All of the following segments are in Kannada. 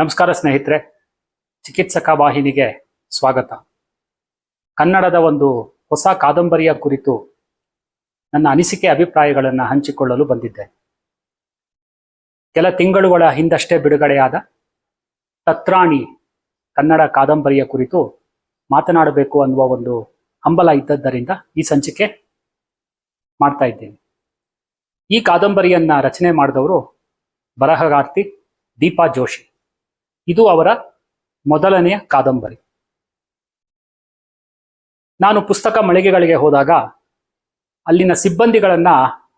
ನಮಸ್ಕಾರ ಸ್ನೇಹಿತರೆ, ಚಿಕಿತ್ಸಕ ವಾಹಿನಿಗೆ ಸ್ವಾಗತ. ಕನ್ನಡದ ಒಂದು ಹೊಸ ಕಾದಂಬರಿಯ ಕುರಿತು ನನ್ನ ಅನಿಸಿಕೆ ಅಭಿಪ್ರಾಯಗಳನ್ನು ಹಂಚಿಕೊಳ್ಳಲು ಬಂದಿದ್ದೆ. ಕೆಲ ತಿಂಗಳುಗಳ ಹಿಂದಷ್ಟೇ ಬಿಡುಗಡೆಯಾದ ತತ್ರಾಣಿ ಕನ್ನಡ ಕಾದಂಬರಿಯ ಕುರಿತು ಮಾತನಾಡಬೇಕು ಅನ್ನುವ ಒಂದು ಹಂಬಲ ಇದ್ದದ್ದರಿಂದ ಈ ಸಂಚಿಕೆ ಮಾಡ್ತಾ ಇದ್ದೇನೆ. ಈ ಕಾದಂಬರಿಯನ್ನ ರಚನೆ ಮಾಡಿದವರು ಬರಹಗಾರ್ತಿ ದೀಪಾ ಜೋಶಿ. ಇದು ಅವರ ಮೊದಲನೆಯ ಕಾದಂಬರಿ. ನಾನು ಪುಸ್ತಕ ಮಳಿಗೆಗಳಿಗೆ ಹೋದಾಗ ಅಲ್ಲಿನ ಸಿಬ್ಬಂದಿಗಳನ್ನ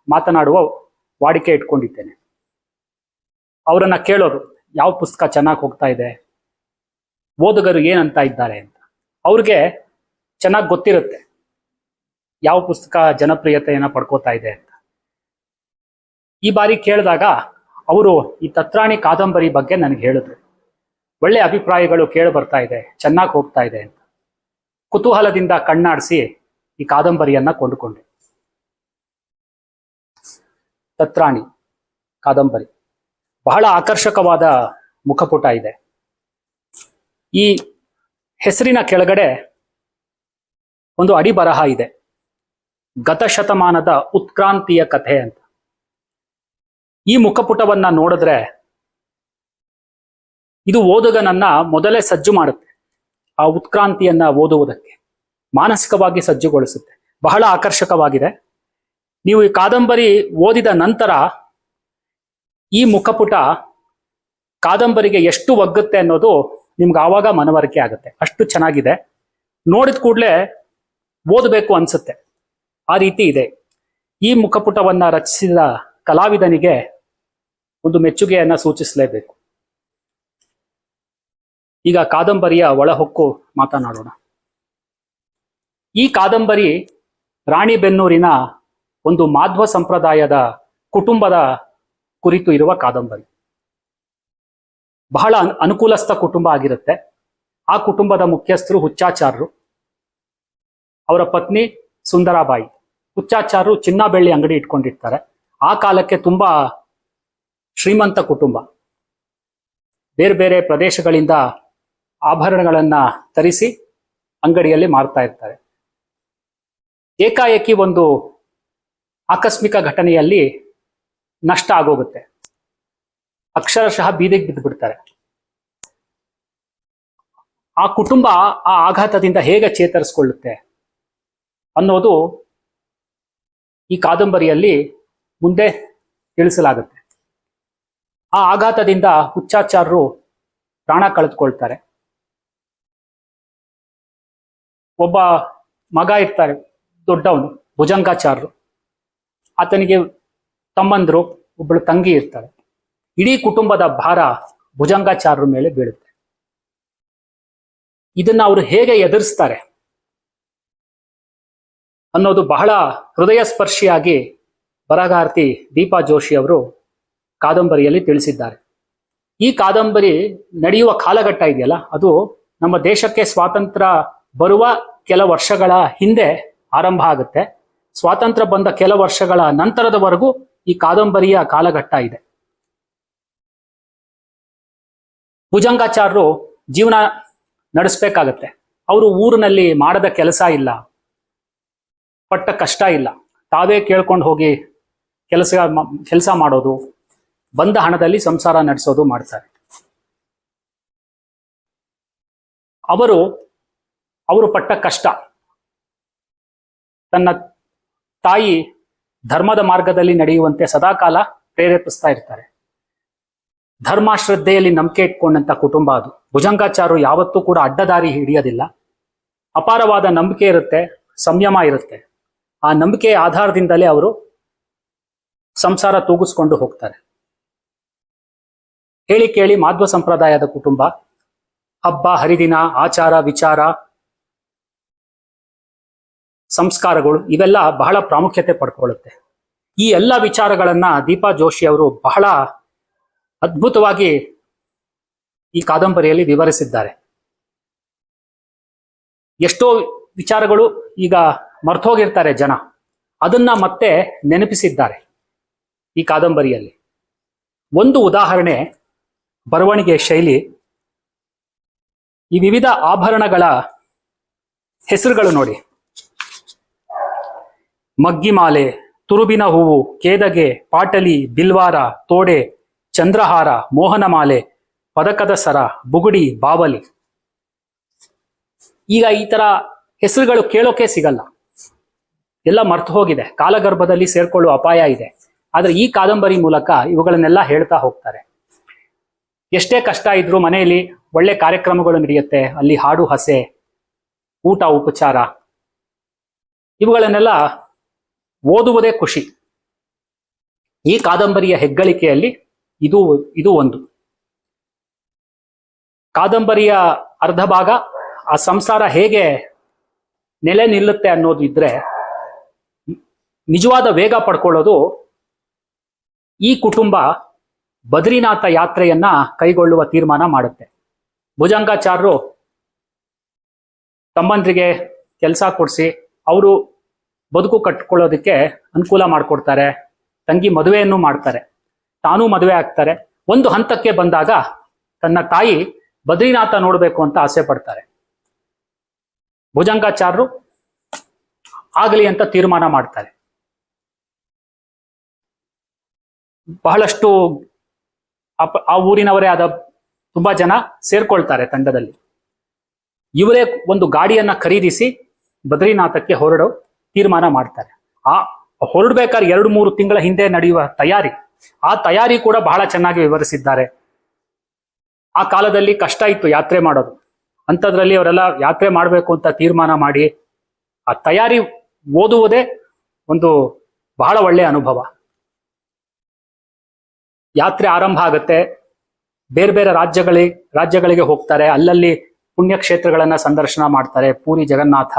ಮಾತನಾಡುವ ವಾಡಿಕೆ ಇಟ್ಕೊಂಡಿದ್ದೇನೆ. ಅವರನ್ನ ಕೇಳೋರು, ಯಾವ ಪುಸ್ತಕ ಚೆನ್ನಾಗಿ ಹೋಗ್ತಾ ಇದೆ? ಓದುಗರು ಏನಂತ ಇದ್ದಾರೆ? ಅಂತ. ಅವ್ರಿಗೆ ಚೆನ್ನಾಗಿ ಗೊತ್ತಿರುತ್ತೆ, ಯಾವ ಪುಸ್ತಕ ಜನಪ್ರಿಯತೆಯನ್ನ ಪಡ್ಕೋತಾ ಇದೆ? ಅಂತ. ಈ ಬಾರಿ ಕೇಳಿದಾಗ, ಅವರು ಈ ತತ್ರಾಣಿ ಕಾದಂಬರಿ ಬಗ್ಗೆ ನನಗೆ ಹೇಳಿದ್ರು. ಒಳ್ಳೆ ಅಭಿಪ್ರಾಯಗಳು ಕೇಳಿ ಬರ್ತಾ ಇದೆ, ಚೆನ್ನಾಗಿ ಹೋಗ್ತಾ ಇದೆ ಅಂತ. ಕುತೂಹಲದಿಂದ ಕಣ್ಣಾಡಿಸಿ ಈ ಕಾದಂಬರಿಯನ್ನ ಕೊಂಡುಕೊಂಡೆ. ತತ್ರಾಣಿ ಕಾದಂಬರಿ. ಬಹಳ ಆಕರ್ಷಕವಾದ ಮುಖಪುಟ ಇದೆ. ಈ ಹೆಸರಿನ ಕೆಳಗಡೆ ಒಂದು ಅಡಿ ಬರಹ ಇದೆ ಗತಶತಮಾನದ ಉತ್ಕ್ರಾಂತಿಯ ಕಥೆ ಅಂತ. ಈ ಮುಖಪುಟವನ್ನ ನೋಡಿದ್ರೆ ಇದು ಓದುಗನನ್ನ ಮೊದಲೇ ಸಜ್ಜು ಮಾಡುತ್ತೆ. ಆ ಉತ್ಕ್ರಾಂತಿಯನ್ನ ಓದುವುದಕ್ಕೆ ಮಾನಸಿಕವಾಗಿ ಸಜ್ಜುಗೊಳಿಸುತ್ತೆ. ಬಹಳ ಆಕರ್ಷಕವಾಗಿದೆ. ನೀವು ಈ ಕಾದಂಬರಿ ಓದಿದ ನಂತರ ಈ ಮುಖಪುಟ ಕಾದಂಬರಿಗೆ ಎಷ್ಟು ಒಗ್ಗುತ್ತೆ ಅನ್ನೋದು ನಿಮ್ಗೆ ಆವಾಗ ಮನವರಿಕೆ ಆಗುತ್ತೆ. ಅಷ್ಟು ಚೆನ್ನಾಗಿದೆ. ನೋಡಿದ ಕೂಡಲೇ ಓದಬೇಕು ಅನ್ಸುತ್ತೆ. ಆ ರೀತಿ ಇದೆ. ಈ ಮುಖಪುಟವನ್ನ ರಚಿಸಿದ ಕಲಾವಿದನಿಗೆ ಒಂದು ಮೆಚ್ಚುಗೆಯನ್ನ ಸೂಚಿಸಲೇಬೇಕು. ಈಗ ಕಾದಂಬರಿಯ ಒಳಹೊಕ್ಕು ಮಾತನಾಡೋಣ. ಈ ಕಾದಂಬರಿ ರಾಣಿಬೆನ್ನೂರಿನ ಒಂದು ಮಾಧ್ವ ಸಂಪ್ರದಾಯದ ಕುಟುಂಬದ ಕುರಿತು ಇರುವ ಕಾದಂಬರಿ. ಬಹಳ ಅನ್- ಅನುಕೂಲಸ್ಥ ಕುಟುಂಬ ಆಗಿರುತ್ತೆ. ಆ ಕುಟುಂಬದ ಮುಖ್ಯಸ್ಥರು ಹುಚ್ಚಾಚಾರರು. ಅವರ ಪತ್ನಿ ಸುಂದರಾಬಾಯಿ. ಹುಚ್ಚಾಚಾರರು ಚಿನ್ನ ಬೆಳ್ಳಿ ಅಂಗಡಿ ಇಟ್ಕೊಂಡಿರ್ತಾರೆ. ಆ ಕಾಲಕ್ಕೆ ತುಂಬಾ ಶ್ರೀಮಂತ ಕುಟುಂಬ. ಬೇರೆ ಬೇರೆ ಪ್ರದೇಶಗಳಿಂದ ಆಭರಣಗಳನ್ನ ತರಿಸಿ ಅಂಗಡಿಯಲ್ಲಿ ಮಾರ್ತಾ ಇರ್ತಾರೆ. ಏಕಾಏಕಿ ಒಂದು ಆಕಸ್ಮಿಕ ಘಟನೆಯಲ್ಲಿ ನಷ್ಟ ಆಗೋಗುತ್ತೆ. ಅಕ್ಷರಶಃ ಬೀದಿಗೆ ಬಿದ್ದು ಬಿಡ್ತಾರೆ ಆ ಕುಟುಂಬ ಆ ಆಘಾತದಿಂದ ಹೇಗೆ ಚೇತರಿಸ್ಕೊಳ್ಳುತ್ತೆ ಅನ್ನೋದು ಈ ಕಾದಂಬರಿಯಲ್ಲಿ ಮುಂದೆ ತಿಳಿಸಲಾಗುತ್ತೆ. ಆ ಆಘಾತದಿಂದ ಹುಚ್ಚಾಚಾರರು ಪ್ರಾಣ ಕಳೆದುಕೊಳ್ತಾರೆ. ಒಬ್ಬ ಮಗ ಇರ್ತಾರೆ, ದೊಡ್ಡವನು, ಭುಜಂಗಾಚಾರ್ರು. ಆತನಿಗೆ ತಮ್ಮಂದರು ಒಬ್ಬಳು ತಂಗಿ ಇರ್ತಾರೆ. ಇಡೀ ಕುಟುಂಬದ ಭಾರ ಭುಜಂಗಾಚಾರ್ರ ಮೇಲೆ ಬೀಳುತ್ತೆ. ಇದನ್ನ ಅವರು ಹೇಗೆ ಎದುರಿಸ್ತಾರೆ ಅನ್ನೋದು ಬಹಳ ಹೃದಯ ಸ್ಪರ್ಶಿಯಾಗಿ ಬರಗಾರ್ತಿ ದೀಪಾ ಜೋಶಿ ಅವರು ಕಾದಂಬರಿಯಲ್ಲಿ ತಿಳಿಸಿದ್ದಾರೆ. ಈ ಕಾದಂಬರಿ ನಡೆಯುವ ಕಾಲಘಟ್ಟ ಇದೆಯಲ್ಲ, ಅದು ನಮ್ಮ ದೇಶಕ್ಕೆ ಸ್ವಾತಂತ್ರ್ಯ ಬರುವ ಕೆಲ ವರ್ಷಗಳ ಹಿಂದೆ ಆರಂಭ ಆಗುತ್ತೆ. ಸ್ವಾತಂತ್ರ್ಯ ಬಂದ ಕೆಲ ವರ್ಷಗಳ ನಂತರದವರೆಗೂ ಈ ಕಾದಂಬರಿಯ ಕಾಲಘಟ್ಟ ಇದೆ. ಭುಜಂಗಾಚಾರ್ಯರು ಜೀವನ ನಡೆಸಬೇಕಾಗತ್ತೆ. ಅವರು ಊರಿನಲ್ಲಿ ಮಾಡದ ಕೆಲಸ ಇಲ್ಲ. ಪಟ್ಟ ಕಷ್ಟ ಇಲ್ಲ. ತಾವೇ ಕೇಳ್ಕೊಂಡು ಹೋಗಿ ಕೆಲಸ ಕೆಲಸ ಮಾಡೋದು, ಬಂದ ಹಣದಲ್ಲಿ ಸಂಸಾರ ನಡೆಸೋದು ಮಾಡ್ತಾರೆ. ಅವರು ಅವರು ಪಟ್ಟ ಕಷ್ಟ. ತನ್ನ ತಾಯಿ ಧರ್ಮದ ಮಾರ್ಗದಲ್ಲಿ ನಡೆಯುವಂತೆ ಸದಾಕಾಲ ಪ್ರೇರೇಪಿಸ್ತಾ ಇರ್ತಾರೆ. ಧರ್ಮ ಶ್ರದ್ಧೆಯಲ್ಲಿ ನಂಬಿಕೆ ಇಟ್ಕೊಂಡಂತ ಕುಟುಂಬ ಅದು. ಭುಜಂಗಾಚಾರು ಯಾವತ್ತೂ ಕೂಡ ಅಡ್ಡದಾರಿ ಹಿಡಿಯೋದಿಲ್ಲ. ಅಪಾರವಾದ ನಂಬಿಕೆ ಇರುತ್ತೆ, ಸಂಯಮ ಇರುತ್ತೆ. ಆ ನಂಬಿಕೆಯ ಆಧಾರದಿಂದಲೇ ಅವರು ಸಂಸಾರ ತೂಗಿಸ್ಕೊಂಡು ಹೋಗ್ತಾರೆ. ಹೇಳಿ ಕೇಳಿ ಮಾಧ್ವ ಸಂಪ್ರದಾಯದ ಕುಟುಂಬ, ಹಬ್ಬ, ಹರಿದಿನ, ಆಚಾರ, ವಿಚಾರ ಸಂಸ್ಕಾರಗಳು ಇವೆಲ್ಲ ಬಹಳ ಪ್ರಾಮುಖ್ಯತೆ ಪಡ್ಕೊಳ್ಳುತ್ತೆ. ಈ ಎಲ್ಲ ವಿಚಾರಗಳನ್ನ ದೀಪಾ ಜೋಶಿ ಅವರು ಬಹಳ ಅದ್ಭುತವಾಗಿ ಈ ಕಾದಂಬರಿಯಲ್ಲಿ ವಿವರಿಸಿದ್ದಾರೆ. ಎಷ್ಟೋ ವಿಚಾರಗಳು ಈಗ ಮರ್ತೋಗಿರ್ತಾರೆ ಜನ. ಅದನ್ನ ಮತ್ತೆ ನೆನಪಿಸಿದ್ದಾರೆ ಈ ಕಾದಂಬರಿಯಲ್ಲಿ. ಒಂದು ಉದಾಹರಣೆ ಬರವಣಿಗೆ ಶೈಲಿ. ಈ ವಿವಿಧ ಆಭರಣಗಳ ಹೆಸರುಗಳು ನೋಡಿ. ಮಗ್ಗಿಮಾಲೆ, ತುರುಬಿನ ಹೂವು, ಕೇದಗೆ, ಪಾಟಲಿ, ಬಿಲ್ವಾರ, ತೋಡೆ, ಚಂದ್ರಹಾರ, ಮೋಹನಮಾಲೆ, ಪದಕದ ಸರ, ಬುಗುಡಿ, ಬಾವಲಿ. ಈಗ ಈ ತರ ಹೆಸರುಗಳು ಕೇಳೋಕೆ ಸಿಗಲ್ಲ. ಎಲ್ಲ ಮರ್ತು ಹೋಗಿದೆ. ಕಾಲಗರ್ಭದಲ್ಲಿ ಸೇರ್ಕೊಳ್ಳುವ ಅಪಾಯ ಇದೆ. ಆದ್ರೆ ಈ ಕಾದಂಬರಿ ಮೂಲಕ ಇವುಗಳನ್ನೆಲ್ಲ ಹೇಳ್ತಾ ಹೋಗ್ತಾರೆ. ಎಷ್ಟೇ ಕಷ್ಟ ಇದ್ರೂ ಮನೆಯಲ್ಲಿ ಒಳ್ಳೆ ಕಾರ್ಯಕ್ರಮಗಳು ನಡೆಯುತ್ತೆ. ಅಲ್ಲಿ ಹಾಡು, ಹಸೆ, ಊಟ, ಉಪಚಾರ. ಇವುಗಳನ್ನೆಲ್ಲ ಓದುವುದೇ ಖುಷಿ. ಈ ಕಾದಂಬರಿಯ ಹೆಗ್ಗಳಿಕೆಯಲ್ಲಿ ಇದು ಇದು ಒಂದು. ಕಾದಂಬರಿಯ ಅರ್ಧ ಭಾಗ, ಆ ಸಂಸಾರ ಹೇಗೆ ನೆಲೆ ನಿಲ್ಲುತ್ತೆ ಅನ್ನೋದು ಇದ್ರೆ ನಿಜವಾದ ವೇಗ ಪಡ್ಕೊಳ್ಳೋದು ಈ ಕುಟುಂಬ ಬದ್ರಿನಾಥ ಯಾತ್ರೆಯನ್ನ ಕೈಗೊಳ್ಳುವ ತೀರ್ಮಾನ ಮಾಡುತ್ತೆ. ಭುಜಂಗಾಚಾರ್ಯರು ತಮ್ಮಂದ್ರಿಗೆ ಕೆಲಸ ಕೊಡಿಸಿ, ಅವರು ಬದುಕು ಕಟ್ಕೊಳ್ಳೋದಕ್ಕೆ ಅನುಕೂಲ ಮಾಡಿಕೊಡ್ತಾರೆ. ತಂಗಿ ಮದುವೆಯನ್ನು ಮಾಡ್ತಾರೆ. ತಾನೂ ಮದುವೆ ಆಗ್ತಾರೆ. ಒಂದು ಹಂತಕ್ಕೆ ಬಂದಾಗ ತನ್ನ ತಾಯಿ ಬದ್ರಿನಾಥ ನೋಡಬೇಕು ಅಂತ ಆಸೆ ಪಡ್ತಾರೆ. ಭುಜಂಗಾಚಾರ್ಯರು ಆಗಲಿ ಅಂತ ತೀರ್ಮಾನ ಮಾಡ್ತಾರೆ. ಬಹಳಷ್ಟು ಆ ಊರಿನವರೇ ಆದ ತುಂಬಾ ಜನ ಸೇರ್ಕೊಳ್ತಾರೆ ತಂಡದಲ್ಲಿ. ಇವರೇ ಒಂದು ಗಾಡಿಯನ್ನ ಖರೀದಿಸಿ ಬದ್ರಿನಾಥಕ್ಕೆ ಹೊರಡೋ ತೀರ್ಮಾನ ಮಾಡ್ತಾರೆ. ಆ ಹೊರಡ್ಬೇಕಾದ್ರೆ ಎರಡು ಮೂರು ತಿಂಗಳ ಹಿಂದೆ ನಡೆಯುವ ತಯಾರಿ, ಆ ತಯಾರಿ ಕೂಡ ಬಹಳ ಚೆನ್ನಾಗಿ ವಿವರಿಸಿದ್ದಾರೆ. ಆ ಕಾಲದಲ್ಲಿ ಕಷ್ಟ ಇತ್ತು ಯಾತ್ರೆ ಮಾಡೋದು. ಅಂಥದ್ರಲ್ಲಿ ಅವರೆಲ್ಲ ಯಾತ್ರೆ ಮಾಡಬೇಕು ಅಂತ ತೀರ್ಮಾನ ಮಾಡಿ, ಆ ತಯಾರಿ ಓದುವುದೇ ಒಂದು ಬಹಳ ಒಳ್ಳೆಯ ಅನುಭವ. ಯಾತ್ರೆ ಆರಂಭ ಆಗುತ್ತೆ, ಬೇರೆ ಬೇರೆ ರಾಜ್ಯಗಳಿಗೆ ರಾಜ್ಯಗಳಿಗೆ ಹೋಗ್ತಾರೆ, ಅಲ್ಲಲ್ಲಿ ಪುಣ್ಯಕ್ಷೇತ್ರಗಳನ್ನ ಸಂದರ್ಶನ ಮಾಡ್ತಾರೆ, ಪೂರಿ ಜಗನ್ನಾಥ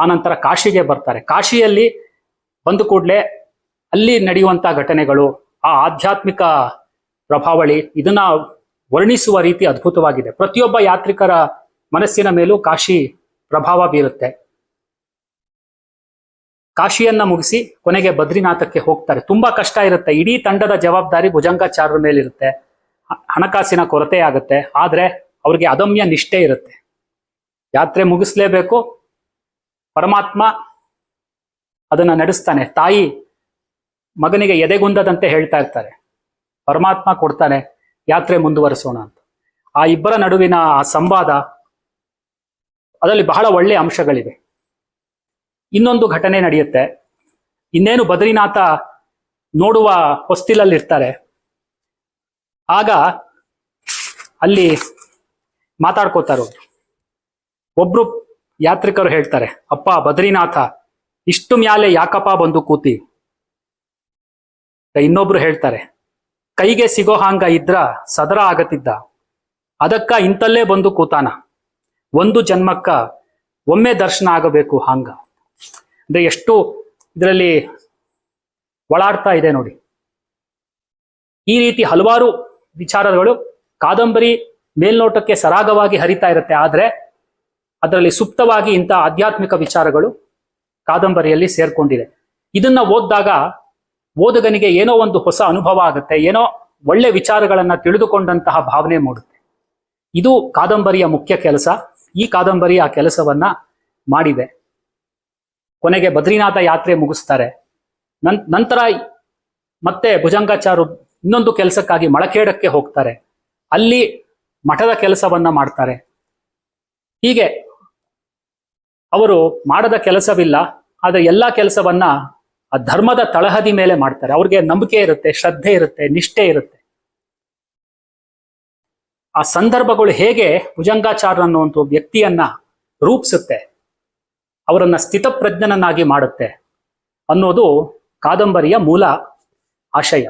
ಆನಂತರ ಕಾಶಿಗೆ ಬರ್ತಾರೆ. ಕಾಶಿಯಲ್ಲಿ ಬಂದ ಕೂಡಲೇ ಅಲ್ಲಿ ನಡೆಯುವಂತ ಘಟನೆಗಳು, ಆ ಆಧ್ಯಾತ್ಮಿಕ ಪ್ರಭಾವಳಿ ಇದನ್ನ ವರ್ಣಿಸುವ ರೀತಿ ಅದ್ಭುತವಾಗಿದೆ. ಪ್ರತಿಯೊಬ್ಬ ಯಾತ್ರಿಕರ ಮನಸ್ಸಿನ ಮೇಲೂ ಕಾಶಿ ಪ್ರಭಾವ ಬೀರುತ್ತೆ. ಕಾಶಿಯನ್ನ ಮುಗಿಸಿ ಕೊನೆಗೆ ಬದ್ರಿನಾಥಕ್ಕೆ ಹೋಗ್ತಾರೆ. ತುಂಬಾ ಕಷ್ಟ ಇರುತ್ತೆ. ಇಡೀ ತಂಡದ ಜವಾಬ್ದಾರಿ ಭುಜಂಗಾಚಾರ್ಯರ ಮೇಲಿರುತ್ತೆ. ಹಣಕಾಸಿನ ಕೊರತೆ ಆಗುತ್ತೆ. ಆದ್ರೆ ಅವ್ರಿಗೆ ಅದಮ್ಯ ನಿಷ್ಠೆ ಇರುತ್ತೆ. ಯಾತ್ರೆ ಮುಗಿಸ್ಲೇಬೇಕು ಪರಮಾತ್ಮ ಅದನ್ನ ನಡೆಸ್ತಾನೆ. ತಾಯಿ ಮಗನಿಗೆ ಎದೆಗುಂದದಂತೆ ಹೇಳ್ತಾ ಇರ್ತಾರೆ. ಪರಮಾತ್ಮ ಕೊಡ್ತಾನೆ, ಯಾತ್ರೆ ಮುಂದುವರಿಸೋಣ ಅಂತ. ಆ ಇಬ್ಬರ ನಡುವಿನ ಆ ಸಂವಾದ ಅದರಲ್ಲಿ ಬಹಳ ಒಳ್ಳೆ ಅಂಶಗಳಿವೆ. ಇನ್ನೊಂದು ಘಟನೆ ನಡೆಯುತ್ತೆ. ಇನ್ನೇನು ಬದ್ರಿನಾಥ ನೋಡುವ ಹೊಸ್ತಿಲಲ್ಲಿರ್ತಾರೆ. ಆಗ ಅಲ್ಲಿ ಮಾತಾಡ್ಕೋತಾರ ಒಬ್ರು ಯಾತ್ರಿಕರು ಹೇಳ್ತಾರೆ, ಅಪ್ಪ ಬದ್ರಿನಾಥ, ಇಷ್ಟು ಮ್ಯಾಲೆ ಯಾಕಪ್ಪ ಬಂದು ಕೂತಿ? ಇನ್ನೊಬ್ರು ಹೇಳ್ತಾರೆ, ಕೈಗೆ ಸಿಗೋ ಹಾಂಗ ಇದ್ರ ಸದರ ಆಗತ್ತಿದ್ದ ಅದಕ್ಕ ಇಂತಲ್ಲೇ ಬಂದು ಕೂತಾನ, ಒಂದು ಜನ್ಮಕ್ಕ ಒಮ್ಮೆ ದರ್ಶನ ಆಗಬೇಕು ಹಾಂಗ. ಅಂದ್ರೆ ಎಷ್ಟು ಇದರಲ್ಲಿ ಒಳಾಡ್ತಾ ಇದೆ ನೋಡಿ. ಈ ರೀತಿ ಹಲವಾರು ವಿಚಾರಗಳು ಕಾದಂಬರಿ ಮೇಲ್ನೋಟಕ್ಕೆ ಸರಾಗವಾಗಿ ಹರಿತಾ ಇರುತ್ತೆ, ಆದ್ರೆ ಅದರಲ್ಲಿ ಸುಪ್ತವಾಗಿ ಇಂಥ ಆಧ್ಯಾತ್ಮಿಕ ವಿಚಾರಗಳು ಕಾದಂಬರಿಯಲ್ಲಿ ಸೇರ್ಕೊಂಡಿದೆ. ಇದನ್ನ ಓದಿದಾಗ ಓದುಗನಿಗೆ ಏನೋ ಒಂದು ಹೊಸ ಅನುಭವ ಆಗುತ್ತೆ, ಏನೋ ಒಳ್ಳೆ ವಿಚಾರಗಳನ್ನ ತಿಳಿದುಕೊಂಡಂತಹ ಭಾವನೆ ಮೂಡುತ್ತೆ. ಇದು ಕಾದಂಬರಿಯ ಮುಖ್ಯ ಕೆಲಸ. ಈ ಕಾದಂಬರಿ ಆ ಕೆಲಸವನ್ನ ಮಾಡಿದೆ. ಕೊನೆಗೆ ಬದ್ರಿನಾಥ ಯಾತ್ರೆ ಮುಗಿಸ್ತಾರೆ. ನನ್, ನಂತರ ಮತ್ತೆ ಭುಜಂಗಾಚಾರು ಇನ್ನೊಂದು ಕೆಲಸಕ್ಕಾಗಿ ಮಳಕೇಡಕ್ಕೆ ಹೋಗ್ತಾರೆ. ಅಲ್ಲಿ ಮಠದ ಕೆಲಸವನ್ನ ಮಾಡ್ತಾರೆ. ಹೀಗೆ ಅವರು ಮಾಡದ ಕೆಲಸವಿಲ್ಲ, ಆದರೆ ಎಲ್ಲಾ ಕೆಲಸವನ್ನ ಆ ಧರ್ಮದ ತಳಹದಿ ಮೇಲೆ ಮಾಡ್ತಾರೆ. ಅವ್ರಿಗೆ ನಂಬಿಕೆ ಇರುತ್ತೆ, ಶ್ರದ್ಧೆ ಇರುತ್ತೆ, ನಿಷ್ಠೆ ಇರುತ್ತೆ. ಆ ಸಂದರ್ಭಗಳು ಹೇಗೆ ಭುಜಂಗಾಚಾರ್ಯ ಅನ್ನುವಂಥ ವ್ಯಕ್ತಿಯನ್ನ ರೂಪಿಸುತ್ತೆ, ಅವರನ್ನ ಸ್ಥಿತಪ್ರಜ್ಞನನ್ನಾಗಿ ಮಾಡುತ್ತೆ ಅನ್ನೋದು ಕಾದಂಬರಿಯ ಮೂಲ ಆಶಯ.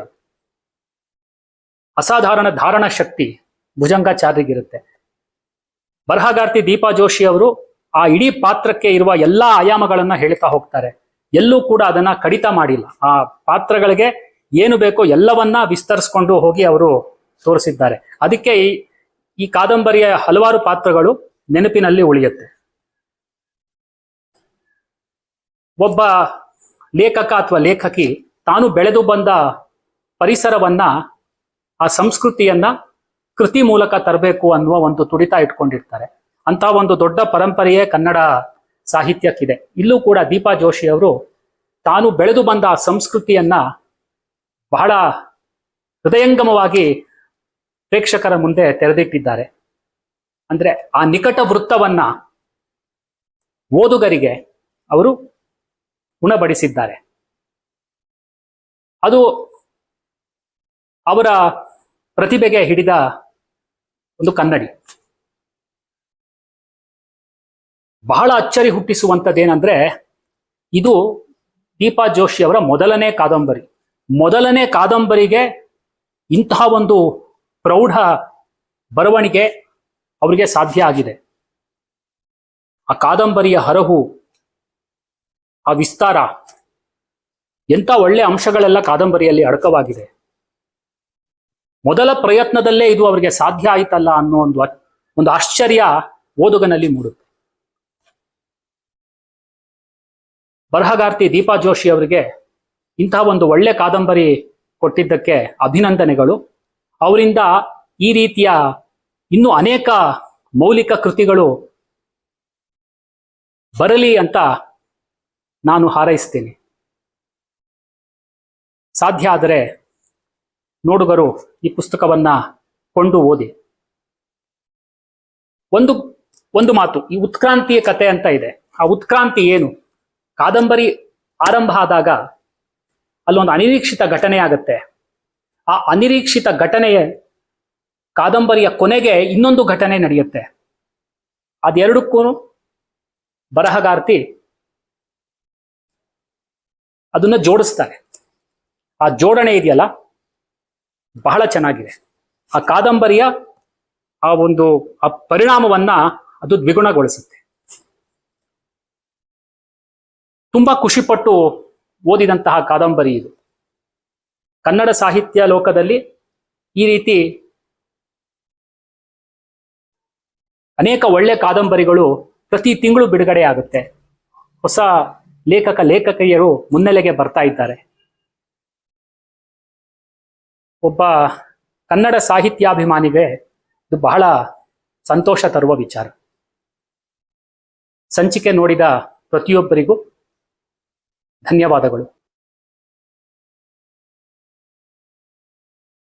ಅಸಾಧಾರಣ ಧಾರಣ ಶಕ್ತಿ ಭುಜಂಗಾಚಾರ್ಯರಿಗಿರುತ್ತೆ. ಬರಹಗಾರ್ತಿ ದೀಪಾ ಜೋಶಿ ಅವರು ಆ ಇಡೀ ಪಾತ್ರಕ್ಕೆ ಇರುವ ಎಲ್ಲಾ ಆಯಾಮಗಳನ್ನ ಹೇಳ್ತಾ ಹೋಗ್ತಾರೆ. ಎಲ್ಲೂ ಕೂಡ ಅದನ್ನ ಕಡಿತ ಮಾಡಿಲ್ಲ. ಆ ಪಾತ್ರಗಳಿಗೆ ಏನು ಬೇಕೋ ಎಲ್ಲವನ್ನ ವಿಸ್ತರಿಸ್ಕೊಂಡು ಹೋಗಿ ಅವರು ತೋರಿಸಿದ್ದಾರೆ. ಅದಕ್ಕೆ ಈ ಈ ಕಾದಂಬರಿಯ ಹಲವಾರು ಪಾತ್ರಗಳು ನೆನಪಿನಲ್ಲಿ ಉಳಿಯುತ್ತೆ. ಒಬ್ಬ ಲೇಖಕ ಅಥವಾ ಲೇಖಕಿ ತಾನು ಬೆಳೆದು ಬಂದ ಪರಿಸರವನ್ನ, ಆ ಸಂಸ್ಕೃತಿಯನ್ನ ಕೃತಿ ಮೂಲಕ ತರಬೇಕು ಅನ್ನುವ ಒಂದು ತುಡಿತ ಇಟ್ಕೊಂಡಿರ್ತಾರೆ. ಅಂತ ಒಂದು ದೊಡ್ಡ ಪರಂಪರೆಯೇ ಕನ್ನಡ ಸಾಹಿತ್ಯಕ್ಕಿದೆ. ಇಲ್ಲೂ ಕೂಡ ದೀಪಾ ಜೋಶಿ ಅವರು ತಾನು ಬೆಳೆದು ಬಂದ ಸಂಸ್ಕೃತಿಯನ್ನ ಬಹಳ ಹೃದಯಂಗಮವಾಗಿ ಪ್ರೇಕ್ಷಕರ ಮುಂದೆ ತೆರೆದಿಟ್ಟಿದ್ದಾರೆ. ಅಂದ್ರೆ ಆ ನಿಕಟ ವೃತ್ತವನ್ನ ಓದುಗರಿಗೆ ಅವರು ಉಣಬಡಿಸಿದ್ದಾರೆ. ಅದು ಅವರ ಪ್ರತಿಭೆಗೆ ಹಿಡಿದ ಒಂದು ಕನ್ನಡಿ. ಬಹಳ ಅಚ್ಚರಿ ಹುಟ್ಟಿಸುವಂಥದ್ದೇನೆಂದರೆ ಇದು ದೀಪಾ ಜೋಶಿ ಅವರ ಮೊದಲನೇ ಕಾದಂಬರಿ. ಮೊದಲನೇ ಕಾದಂಬರಿಗೆ ಇಂತಹ ಒಂದು ಪ್ರೌಢ ಬರವಣಿಗೆ ಅವರಿಗೆ ಸಾಧ್ಯ ಆಗಿದೆ. ಆ ಕಾದಂಬರಿಯ ಹರಹು, ಆ ವಿಸ್ತಾರ, ಎಂಥ ಒಳ್ಳೆ ಅಂಶಗಳೆಲ್ಲ ಕಾದಂಬರಿಯಲ್ಲಿ ಅಡಕವಾಗಿದೆ. ಮೊದಲ ಪ್ರಯತ್ನದಲ್ಲೇ ಇದು ಅವರಿಗೆ ಸಾಧ್ಯ ಆಯ್ತಲ್ಲ ಅನ್ನೋ ಒಂದು ಒಂದು ಆಶ್ಚರ್ಯ ಓದುಗನಲ್ಲಿ ಮೂಡುತ್ತೆ. ಬರಹಗಾರ್ತಿ ದೀಪಾ ಜೋಶಿ ಅವರಿಗೆ ಇಂತಹ ಒಂದು ಒಳ್ಳೆ ಕಾದಂಬರಿ ಕೊಟ್ಟಿದ್ದಕ್ಕೆ ಅಭಿನಂದನೆಗಳು. ಅವರಿಂದ ಈ ರೀತಿಯ ಇನ್ನು ಅನೇಕ ಮೌಲಿಕ ಕೃತಿಗಳು ಬರಲಿ ಅಂತ ನಾನು ಹಾರೈಸ್ತೀನಿ. ಸಾಧ್ಯ ಆದರೆ ನೋಡುಗರು ಈ ಪುಸ್ತಕವನ್ನ ಕೊಂಡು ಓದಿ. ಒಂದು ಒಂದು ಮಾತು, ಈ ಉತ್ಕ್ರಾಂತಿಯ ಕತೆ ಅಂತ ಇದೆ. ಆ ಉತ್ಕ್ರಾಂತಿ ಏನು? ಕಾದಂಬರಿ ಆರಂಭ ಆದಾಗ ಅಲ್ಲೊಂದು ಅನಿರೀಕ್ಷಿತ ಘಟನೆ ಆಗುತ್ತೆ. ಆ ಅನಿರೀಕ್ಷಿತ ಘಟನೆಯ ಕಾದಂಬರಿಯ ಕೊನೆಗೆ ಇನ್ನೊಂದು ಘಟನೆ ನಡೆಯುತ್ತೆ. ಅದೆರಡಕ್ಕೂ ಬರಹಗಾರ್ತಿ ಅದನ್ನ ಜೋಡಿಸ್ತಾರೆ ಆ ಜೋಡಣೆ ಇದೆಯಲ್ಲ? ಬಹಳ ಚೆನ್ನಾಗಿದೆ. ಆ ಕಾದಂಬರಿಯ ಆ ಒಂದು ಆ ಪರಿಣಾಮವನ್ನ ಅದು ದ್ವಿಗುಣಗೊಳಿಸುತ್ತೆ. ತುಂಬಾ ಖುಷಿಪಟ್ಟು ಓದಿದಂತಹ ಕಾದಂಬರಿ ಇದು. ಕನ್ನಡ ಸಾಹಿತ್ಯ ಲೋಕದಲ್ಲಿ ಈ ರೀತಿ ಅನೇಕ ಒಳ್ಳೆ ಕಾದಂಬರಿಗಳು ಪ್ರತಿ ತಿಂಗಳು ಬಿಡುಗಡೆ ಆಗುತ್ತೆ. ಹೊಸ ಲೇಖಕ ಲೇಖಕಿಯರು ಮುನ್ನೆಲೆಗೆ ಬರ್ತಾ ಇದ್ದಾರೆ. ಒಬ್ಬ ಕನ್ನಡ ಸಾಹಿತ್ಯಾಭಿಮಾನಿಗೆ ಇದು ಬಹಳ ಸಂತೋಷ ತರುವ ವಿಚಾರ. ಸಂಚಿಕೆ ನೋಡಿದ ಪ್ರತಿಯೊಬ್ಬರಿಗೂ ಧನ್ಯವಾದಗಳು